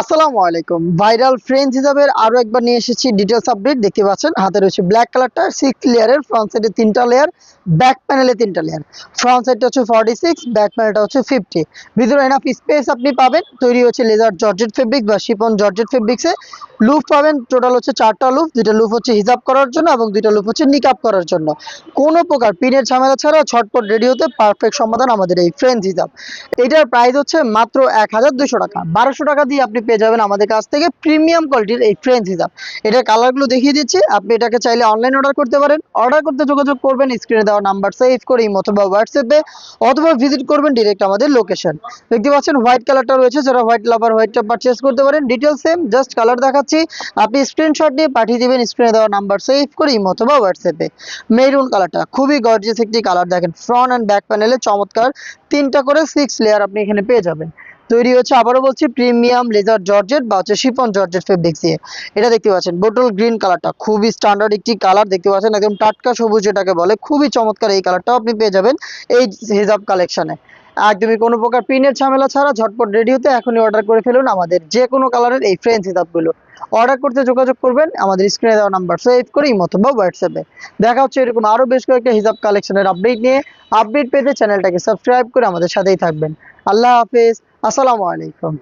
আসসালামু আলাইকুম। Viral French হিসাবের আরও একবার নিয়ে এসেছি ডিটেলস আপডেট দেখতে পাচ্ছেন, হাতে রয়েছে ব্ল্যাক কালারটা সিক্স লেয়ারের ফ্রন্ট সাইডে তিনটা লেয়ার ব্যাক প্যানেলে তিনটা লেয়ার ফ্রন্ট সাইডটা হচ্ছে ফর্টি সিক্স ব্যাক প্যানেলটা হচ্ছে ফিফটি ভিতরে এনাফ স্পেস আপনি পাবেন, তৈরি হচ্ছে লেজার জর্জেট ফেব্রিক বা শিপন জর্জেট ফেব্রিক্সে লুপ পাবেন টোটাল হচ্ছে চারটা লুপ দুইটা লুপ হচ্ছে হিজাব করার জন্য এবং দুইটা লুপ হচ্ছে নিকাপ করার জন্য। কোনো প্রকার পিনের ঝামেলা ছাড়া ছটপট রেডি হতে পারফেক্ট সমাধান আমাদের এই ফ্রেঞ্চ হিজাব। এটার প্রাইস হচ্ছে মাত্র এক হাজার দুশো টাকা। বারোশো টাকা দিয়ে আপনি পেয়ে যাবেন আমাদের কাছ থেকে প্রিমিয়াম কোয়ালিটির এই ফ্রেঞ্চ হিজাব। এটার কালারগুলো দেখিয়ে দিচ্ছি। আপনি এটাকে চাইলে অনলাইন অর্ডার করতে পারেন। অর্ডার করতে যোগাযোগ করবেন স্ক্রিনে দেওয়া নাম্বার সেভ করে অথবা হোয়াটসঅ্যাপে অথবা ভিজিট করবেন ডিরেক্ট আমাদের লোকেশন দেখতে পাচ্ছেন হোয়াইট কালারটা রয়েছে। যারা হোয়াইট লাভার হোয়াইটটা পারচেস করতে পারেন ডিটেলস সেম জাস্ট কালার দেখাচ্ছি। আপনি স্ক্রিনশট নিয়ে পাঠিয়ে দিবেন স্ক্রিনে দেওয়া নাম্বার সেভ করে অথবা হোয়াটসঅ্যাপে মেরুন কালারটা খুবই গর্জিয়াস একটি কালার দেখেন ফ্রন্ট অ্যান্ড ব্যাক প্যানেলে চমৎকার। তিনটা করে সিক্স লেয়ার আপনি এখানে পেয়ে যাবেন। তৈরি হচ্ছে। আবারও বলছি প্রিমিয়াম লেজার জর্জেট বা হচ্ছে শিফন জর্জেট ফেব্রিক্স দিয়ে। এটা দেখতে পাচ্ছেন বোটল গ্রিন কালারটা খুবই স্ট্যান্ডার্ড একটি কালার দেখতে পাচ্ছেন, একদম টাটকা সবুজ যেটাকে বলে। খুবই চমৎকার এই কালারটাও আপনি পেয়ে যাবেন এই হিজাব কালেকশনে একদমই কোনো প্রকার পিনের ঝামেলা ছাড়া ঝটপট রেডি হতে এখনই অর্ডার করে ফেলুন আমাদের যে কোনো কালারের এই ফ্রেঞ্চ হিজাবগুলো অর্ডার করতে যোগাযোগ করবেন, আমাদের স্ক্রিনে দেওয়া নাম্বার সেভ করে ইমো বা হোয়াটসঅ্যাপে দেখা হচ্ছে এরকম আরও বেশ কয়েকটা হিজাব কালেকশনের আপডেট নিয়ে। আপডেট পেতে চ্যানেলটাকে সাবস্ক্রাইব করে আমাদের সাথেই থাকবেন। আল্লাহ হাফেজ, আসসালামু আলাইকুম।